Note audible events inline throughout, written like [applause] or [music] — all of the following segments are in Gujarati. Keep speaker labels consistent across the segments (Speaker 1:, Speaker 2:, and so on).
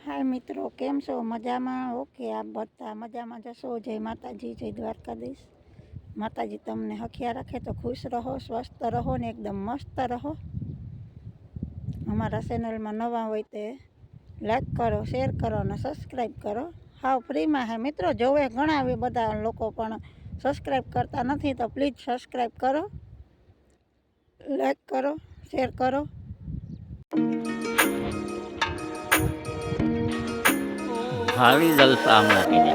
Speaker 1: હાય મિત્રો, કેમ છો? મજામાં? ઓકે, આપ બધા મજામાં જશો? જય માતાજી, જય દ્વારકાધીશ. માતાજી તમને હખિયા રાખે તો ખુશ રહો, સ્વસ્થ રહો ને એકદમ મસ્ત રહો. અમારા ચેનલમાં નવા હોય તે લાઈક કરો શેર કરો અને સબસ્ક્રાઈબ કરો. હાવ ફ્રીમાં હે મિત્રો, જોવે ઘણા બધા લોકો પણ સબસ્ક્રાઈબ કરતા નથી તો પ્લીઝ સબસ્ક્રાઈબ કરો. લાઈક કરો શેર કરો.
Speaker 2: ભાવી જલસા હમણાં દે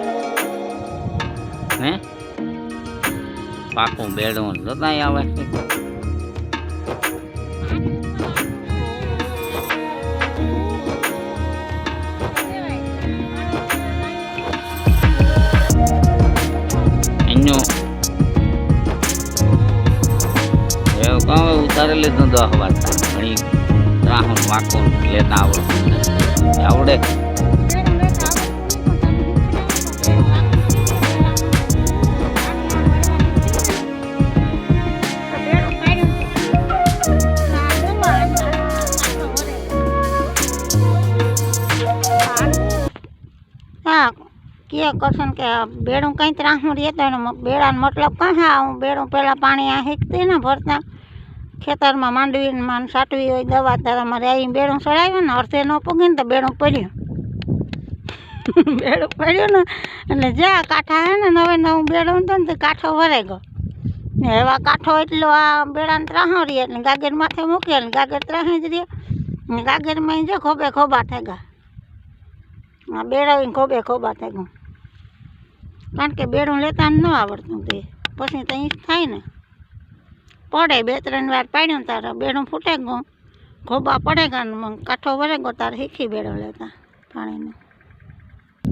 Speaker 2: હે? પાકું બેડું જોતા આવે કામ ઉતારી લીધું તો વાગતા ઘણી રાહુલ વાકું લેતા આવડતું આવડે.
Speaker 1: કે કરશન કે બેડું કંઈ ત્રાહું રહે તો એનો બેડાનો મતલબ કાં હા? હું બેડું પહેલાં પાણી આ હીકતી ને ભરતા. ખેતરમાં માંડવીને માન સાટવી હોય દવા તારા મારે આવી બેડું ચડાવ્યું ને અડધે ન પૂગી ને તો બેડું પડ્યું. [laughs] બેડું પડ્યું ને, એટલે જ્યાં કાંઠા હે ને નવે નવું બેડું હતું ને તે કાંઠો ભરાઈ ગયો. ને એવા કાંઠો એટલો આ બેડાને ત્રાહો રહે, એટલે ગાગર માથે મૂકીએ ને ગાગર ત્રાહી જ રહે. ને ગાગરમાં જો ખોબે ખોબા થઈ ગયા બેડાવીને ખોબે ખોબા થઈ ગયું કારણ કે બેડું લેતા ન આવડતું તે. પછી ત્યાં થાય ને. પડે બે ત્રણ વાર પાડ્યું તારે બેડું ફૂટે ગયું. ખોબા પડે ગયા કાંઠો વરે ગયો તારે શીખી બેડો લેતા પાણીનો.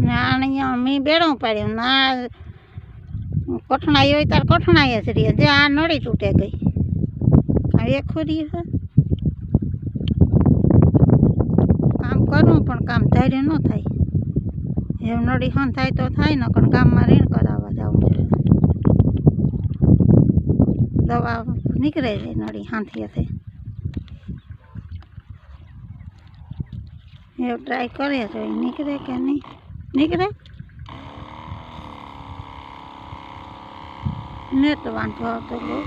Speaker 1: ને અહીંયા મેં બેડું પાડ્યું ના કઠણાઈ હોય તારે કઠણાઈ જ રહે. જે આ નળી તૂટે ગઈ. એ ખોરી છે. કામ કરવું પણ કામ ધૈર્ય ન થાય. એમ નડી હન થાય તો થાય ને પણ ગામમાં રીણ કરાવવા જવું છે. દવા નીકળે છે નડી હાથીએથી એવું ટ્રાય કરીએ તો નીકળે કે નહીં? નીકળે? ને તો વાંધો આવતો બહુ.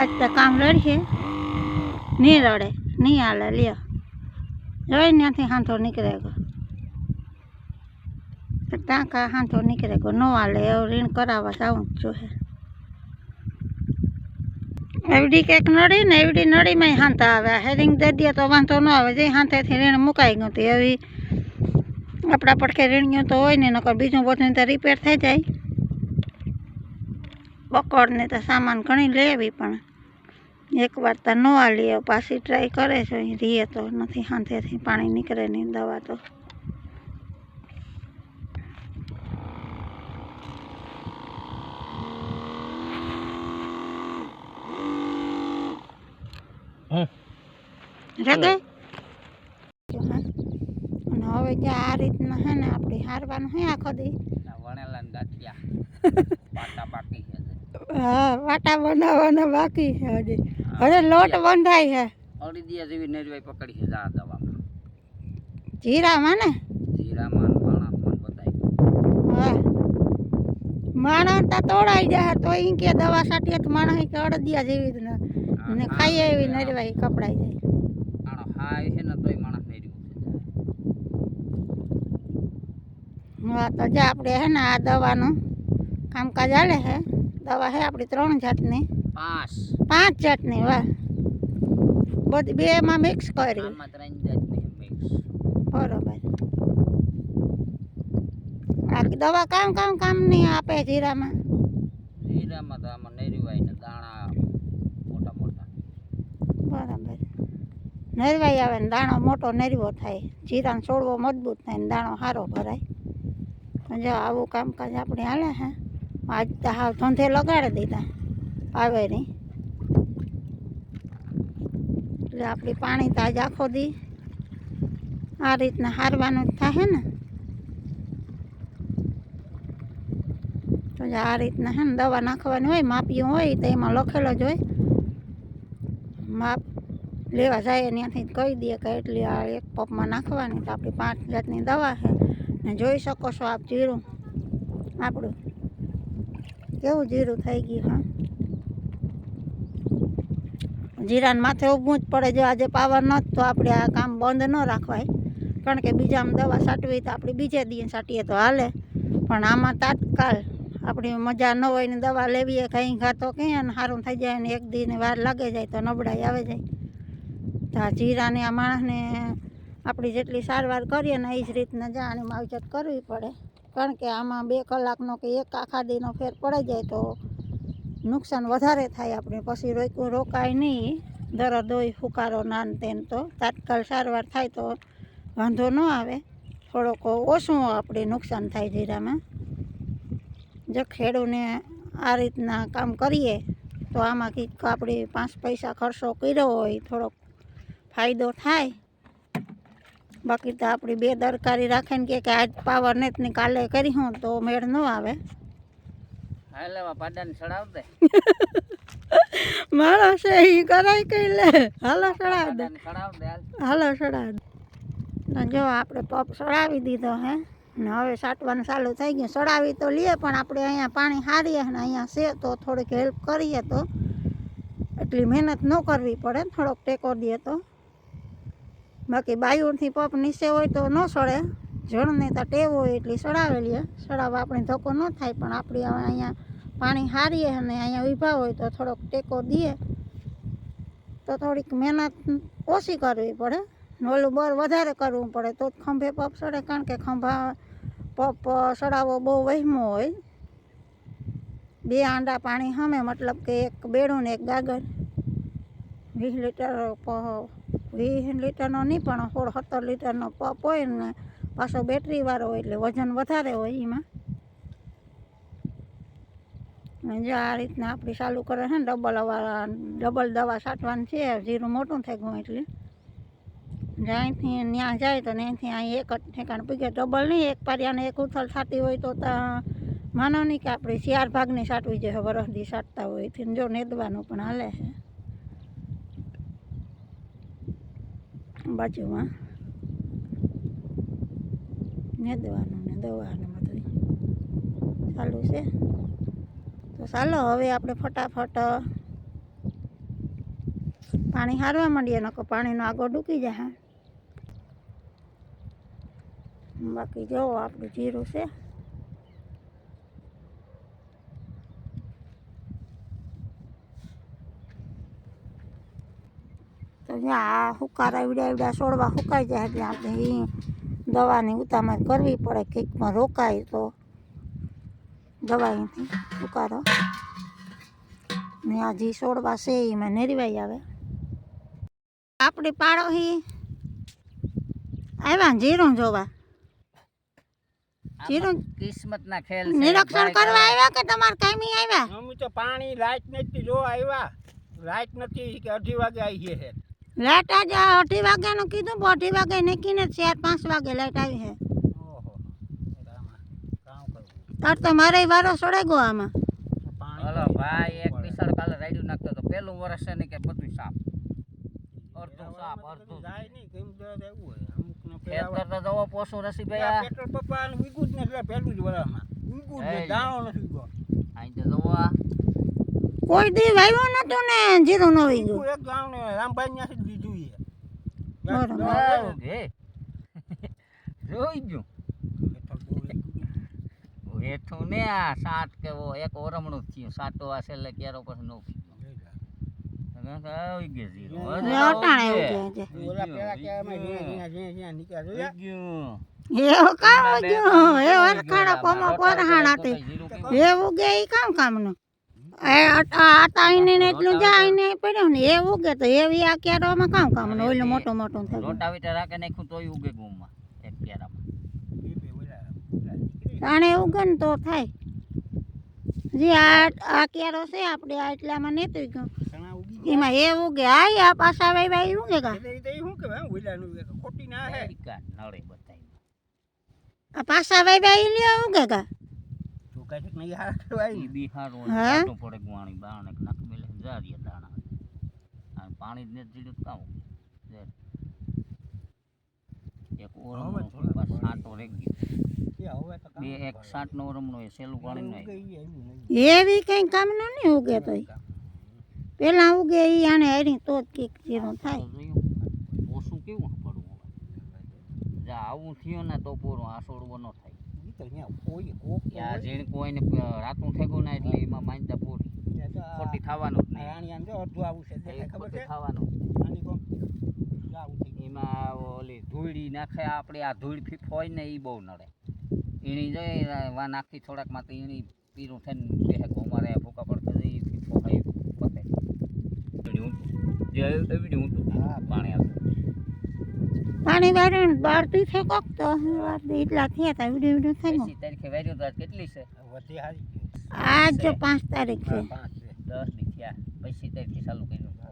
Speaker 1: આજ તો કામ રડશે નહીં રડે નહીં હાલે, લ્યો. જોઈ ત્યાંથી હાંધો નીકળે ગયો. તો ટાંકા હાંધો નીકળે ગયો. ન હાલે એવું રીણ કરાવવા જવું જ જોઈએ એવડી કંઈક નડી ને એવડી નળીમાં હાંતા આવે. હેરિંગ દે તો વાંધો ન આવે. જે હાંથેથી રીણ મુકાઈ ગયું હતું એવી આપણા પડખે રીણ્યું તો હોય ને, નકર બીજું બધું તો રિપેર થઈ જાય. બકોડને તો સામાન ઘણી લેવી પણ એકવાર તો ન લે પાછી ટ્રાય કરે છે રીએ તો નથી હાંથેથી પાણી નીકળે નહીં દવા તો. અને હવે જે આ રીતના હે ને આપણે હારવાનું હે આખો દી? [laughs] હા વાટા બનાવવાના બાકી છે હજી. હવે લોટ બંધાય છે.
Speaker 2: અડી દિયા જેવી નેરવાઈ પકડી છે જા દવામાં.
Speaker 1: જીરામાં ને?
Speaker 2: જીરામાં ને માણસમાં બધાય.
Speaker 1: હા. માણસ તો તોડાઈ જાય તો ઈ કે દવા છાંટીએ તો માણસ કે અડદિયા જેવી જ ને ને ખાઈએ આવી નરવાઈ કપડાઈ જાય
Speaker 2: આનો હાય છે ને તોય માણસ નેર્યું છે.
Speaker 1: હા તો જે આપણે હે ને આ દવાનું કામકાજ હાલે છે દવા હે આપણી ત્રણ જાતની.
Speaker 2: પાંચ.
Speaker 1: પાંચ જાતની વાહ. બધી બે માં મિક્સ કરી.
Speaker 2: આમાં ત્રણ જાતની મિક્સ
Speaker 1: બરોબર. આ દવા કામ કામ કામ નહીં આપે જીરામાં
Speaker 2: તો આમાં નેરવાય ને દાણા મોટા મોટા
Speaker 1: બરાબર નરવાઈ આવે ને દાણો મોટો નરવો થાય. જીરાનો છોડવો મજબૂત થાય ને દાણો સારો ભરાય. જો આવું કામકાજ આપણે હાલે હે. આજ તો હાવ ધંધે લગાડી દીધા. આવે નહીં. એટલે આપણી પાણી તો આજ આખો દી આ રીતના હારવાનું જ થાય ને. તો જે આ રીતના હે ને દવા નાખવાની હોય, માપ્યું હોય તો એમાં લખેલો જ હોય. માપ લેવા જાય ત્યાંથી કહી દે કે એટલી આ એક પપમાં નાખવાની તો આપણી પાંચ જાતની દવા છે. ને જોઈ શકો છો આપ જીરું. આપણું કેવું જીરું થઈ ગયું, હા? જીરાને માથે ઊભું જ પડે, જો આજે પાવર ન તો આપણે આ કામ બંધ ન રાખવાય. કારણ કે બીજામાં દવા છાંટવી તો આપણે બીજે દીએ સાટીએ તો હાલે. પણ આમાં તાત્કાલ આપણી મજા ન હોય ને દવા લેવીએ કંઈ ખાતો કંઈ ને સારું થઈ જાય ને એક દીને વાર લાગે જાય તો નબળાઈ આવે જાય. તો જીરાને, આ માણસને આપણી જેટલી સારવાર કરીએ ને એ જ રીતના જાણી માવજત કરવી પડે. કારણ કે આમાં બે કલાકનો કે એક આખા દીનો ફેર પડી જાય તો નુકસાન વધારે થાય આપણે. પછી રોક્યું, રોકાય નહીં. દરદ હોય ફુકારો નાન તેન તો. તાત્કાલ સારવાર થાય તો વાંધો ન આવે. થોડોક ઓછું આપણે નુકસાન થાય જીરામાં. જો ખેડૂને આ રીતના કામ કરીએ, તો આમાં કંઈક આપણે પાંચ પૈસા ખર્ચો કર્યો હોય, થોડોક ફાયદો થાય. બાકી તો આપણી બે દરકારી રાખીને ને કે આજ પાવર નથી ને કાલે કરી હું તો મેળ ન આવે.
Speaker 2: દે. [laughs]
Speaker 1: મારા છે એ કરાય કઈ લે. હાલો ચડાવ દે.
Speaker 2: હાલ.
Speaker 1: ચડાવ દે. જો આપણે પપ ચડાવી દીધો હે. ને હવે સાટવાનું ચાલુ થઈ ગયું. ચડાવી તો લઈએ પણ આપણે અહીંયા પાણી હારીએ ને અહીંયા છે તો થોડીક હેલ્પ કરીએ તો. એટલી મહેનત ન કરવી પડે થોડોક ટેકો દઈએ તો. બાકી બાયુથી પપ નીચે હોય તો ન સડે. જળને તો ટેવ હોય એટલી સડાવેલી સડાવવા આપણે ધક્કો ન થાય, પણ આપણે હવે અહીંયા પાણી હારીએ અને અહીંયા ઊભા હોય તો થોડોક ટેકો દઈએ. તો થોડીક મહેનત ઓછી કરવી પડે. નોલું બર વધારે કરવું પડે, તો જ ખંભે પપ સડે, કારણ કે ખંભા પપ સડાવવો બહુ વહેમો હોય. બે આંડા પાણી હમે, મતલબ કે એક બેડું ને એક ગાગર. વીસ લીટર વીસ લીટરનો નહીં, પણ સોળ સત્તર લીટરનો પપ હોય ને પાછો બેટરીવાળો હોય એટલે વજન વધારે હોય એમાં. જો આ રીતના આપણી ચાલુ કરે છે ને ડબલ વાળા ડબલ દવા છાંટવાની છે, જીરું મોટું થઈ ગયું એટલે જ્યાંથી ત્યાં જાય તો ત્યાંથી અહીં એક જ ઠેકાણ પૂગે. ડબલ નહીં, એક પારિયાને એક ઉથલ છાંટી હોય તો ત્યાં માનો નહીં કે આપણે ચાર ભાગની છાંટવી જોઈએ વરસથી છાંટતા હોય જો નેદવાનું પણ હાલે છે. બાજુમાં. નેદવાનું ને દવાનું બધું ચાલુ છે. તો ચાલો હવે આપણે ફટાફટ પાણી હારવા માંડીએ નકો પાણીનો આગળ ડૂકી જાય. બાકી જોવો, આપણું જીરું છે. તો જ્યાં આ હુકારા એવડા એવડા છોડવા સુકાઈ જાય એટલે આપણે એ દવાની ઉતામળ કરવી પડે. કંઈકમાં રોકાય તો દવાઈથી હુકારો. ને આ જે છોડવા છે એમાં નેરવાઈ આવે. આપણી પાડોશી આવ્યા જીરું જોવા. જીરું
Speaker 2: કિસ્મતના ખેલ
Speaker 1: નિરીક્ષણ કરવા આવ્યા કે તમારે કાંઈ આવ્યા?
Speaker 3: અમે તો પાણી લાઈટ નથી જો આવ્યા. લાઈટ નથી કે અઢી વાગે આવી છે.
Speaker 1: લાઈટ આજે અઢી વાગ્યાનું કીધું પણ અઢી વાગે નીકળીને જ ચાર પાંચ વાગે લાઈટ આવી છે
Speaker 3: ઓહો કામ કરવું.
Speaker 1: તાર તો મારે વારો સડે ગયો આમાં.
Speaker 3: પાણી
Speaker 2: હલો ભાઈ એક વિશાળ કાલે રાડ્યું નાખતો તો પેલું વર્ષ છે ને કે બધું સાફ અડધું સાફ અડધું.
Speaker 3: જાય નહીં કેમ એવું હોય. અમુક ને
Speaker 2: ખેતર તો જવો પોસું રસી ભાઈ
Speaker 3: પેટ્રોલ પપ્પા વીગું જ નથી પેલું જ વરામાં વીગું જ દાણો નથી ગયો.
Speaker 2: અહીં તો જવો આ.
Speaker 1: કોઈ દી વાવ્યું નતો ને જીરું નો ગયું.
Speaker 3: એક ગામ ને રામભાઈ ત્યાંથી જ લીધું છે
Speaker 1: બરાબર.
Speaker 2: જોઈ ગયું. હેઠું ને આ સાત કેવો એક ઓરમણું જ થયું. સાતો આ છેલ્લે ક્યારો પછી નો આવી ગયો
Speaker 1: એવું કામ ગયું. એ વરખાડો પમો પરહાણ હતી. એવું કે એ કામ કામનું? આટાઈને ને એટલું જાય પડ્યો ને એ ઉગે તો એવી આ ક્યારોમાં કામ કામનું ઓલું મોટો મોટું થાય.
Speaker 2: રોટાવીટર રાખે નાખ્યું તોય ઉગે ગુમમાં એક.
Speaker 1: તાણે ઉગે ને તો થાય. જે આ આ ક્યારો છે આપણે આ એટલામાં નેતું ગયું. એમાં એ ઉગે આય આ પાછા વાઈ વાઈ ઉગે કા
Speaker 3: ના
Speaker 1: આ પાછા વાઈ વાઈ લ્યો ઉગે કા?
Speaker 3: તું કાંઈક નહીં હારા કહેવાય
Speaker 2: ઈ
Speaker 3: ને.
Speaker 2: બિહાર
Speaker 1: હે?
Speaker 2: પડે ગુવાણી બાણે નાખ મેલે જારીએ દાણા આ પાણી જ નથી જીડું કામ? લે. એક ઓરમનો બસ
Speaker 3: પાણી.
Speaker 2: રહી ગયો
Speaker 3: એ હવે તો કામ
Speaker 2: બે એક
Speaker 3: પડે.
Speaker 2: સાંટનો ઓરમનો એ સેલું પાણી નહીં
Speaker 3: ઈ.
Speaker 1: એવી કંઈ કામનો નહીં ઉગે તો પેલા ઉગે એ આને હારી તો જ કંઈક જીરો થાય
Speaker 2: ઓછું કેવું પડવું જા આવું થયું ને તો પૂરું આ છોડવો ન થાય
Speaker 3: ઈ તો ન્યા કોઈ કોક તો
Speaker 2: યા કોઈને રાતું થેગું ના એટલે એમાં માનતા પૂરી. ખોટી થવાનું જ નહીં.
Speaker 3: રાણી આમ જો અડધું આવું છે ખબર છે?
Speaker 2: થવાનું. જ
Speaker 3: કોમ જો.
Speaker 2: એમાં ઓલી ધૂળી નાખે આપણે આ ધૂળ ફીફ હોય ને એ બહુ નડે. એની જોઈએ વા નાખી થોડાકમાં તો એની પીરું થઈને બે અમારે ભૂકા પડતો ફીફો ખાઈ પતે. એવડી. જે
Speaker 3: હા,
Speaker 2: પાણી આવતું
Speaker 1: પાણી વાળું બાળતું છે કોક તો એટલા થયા હતા વિડિયો વિડિયો થઈ ગયો
Speaker 2: તારીખે વેર્યું તો કેટલી છે?
Speaker 3: વધી હારી.
Speaker 1: આજ જો પાંચ તારીખ છે.
Speaker 3: પાંચ
Speaker 2: દસની થયા. પછી તારીખે ચાલુ કર્યું.